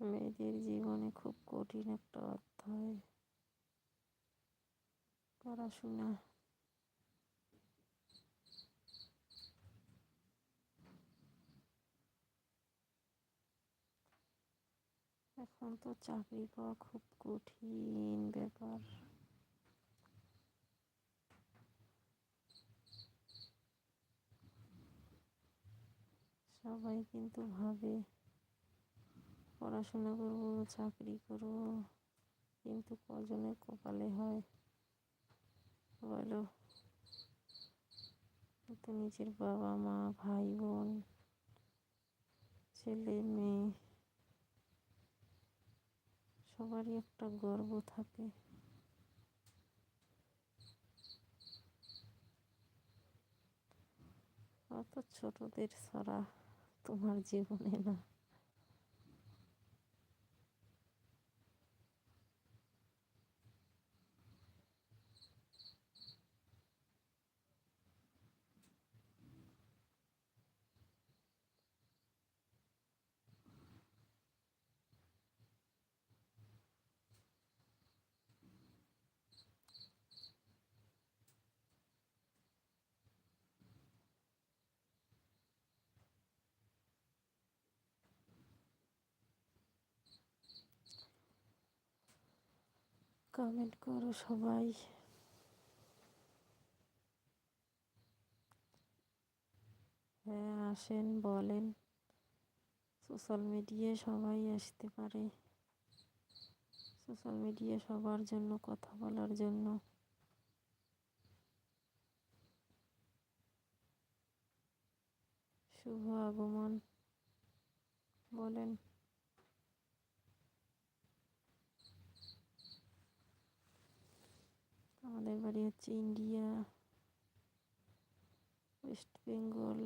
মেয়েদের জীবনে খুব কঠিন একটা অধ্যায়। পড়াশোনা। এখন তো চাকরি পাওয়া খুব কঠিন ব্যাপার। সবাই কিন্তু ভাবে পড়াশোনা করব, চাকরি করব। কিন্তু কজনের কপালে হয়। বলো, তো নিজের বাবা মা, ভাই বোন, ছেলে, মেয়ে, সবারই একটা গর্ব থাকে। অত ছোটদের ছড়া তোমার জীবনে না। কমেন্ট করো সবাই। হ্যাঁ আসেন, বলেন। সোশ্যাল মিডিয়ায় সবাই আসতে পারে। সোশ্যাল মিডিয়া সবার জন্য, কথা বলার জন্য। শুভ আগমন। বলেন। আমাদের বাড়ি হচ্ছে ইন্ডিয়া, ওয়েস্ট বেঙ্গল।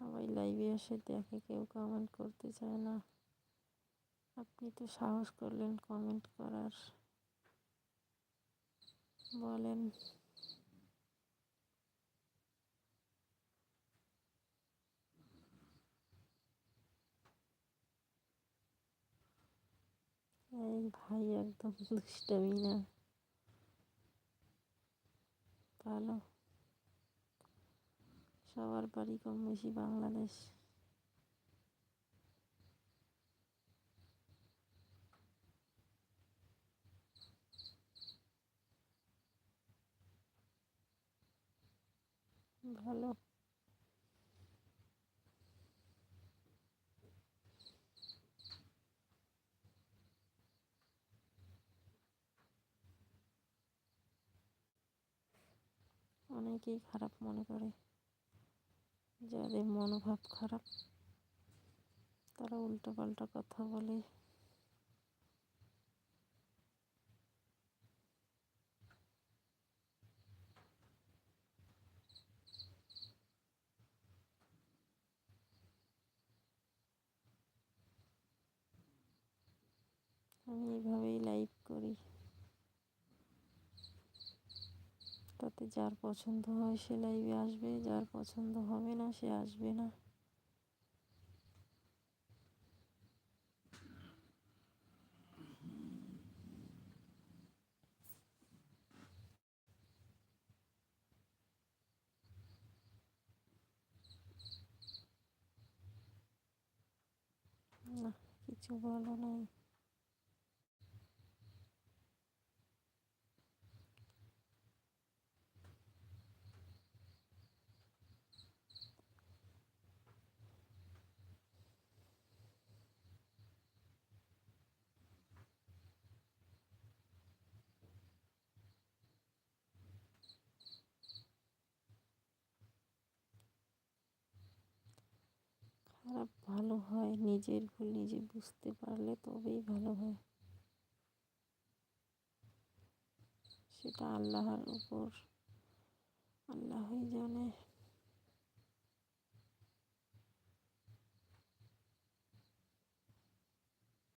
সবাই লাইভে এসে দেখে কেউ কমেন্ট করতে চায় না। আপনি তো সাহস করলেন কমেন্ট করার। বলেন। এই ভাই একদম দুষ্টমি না। ভালো। সবার বাড়ি কম বেশি বাংলাদেশ। ভালো। অনেকেই খারাপ মনে করে। যাদের মনোভাব খারাপ, তারা উল্টো পাল্টা কথা বলে। আমি এইভাবেই লাইভ করি। তাতে যার পছন্দ হয় সে লাইভে আসবে, যার পছন্দ হবে না সে আসবে না। না, কিছু বলো নাই। খারাপ ভালো হয়, নিজের ভুল নিজে বুঝতে পারলে তবেই ভালো হয়। সেটা আল্লাহর উপর, আল্লাহই জানে।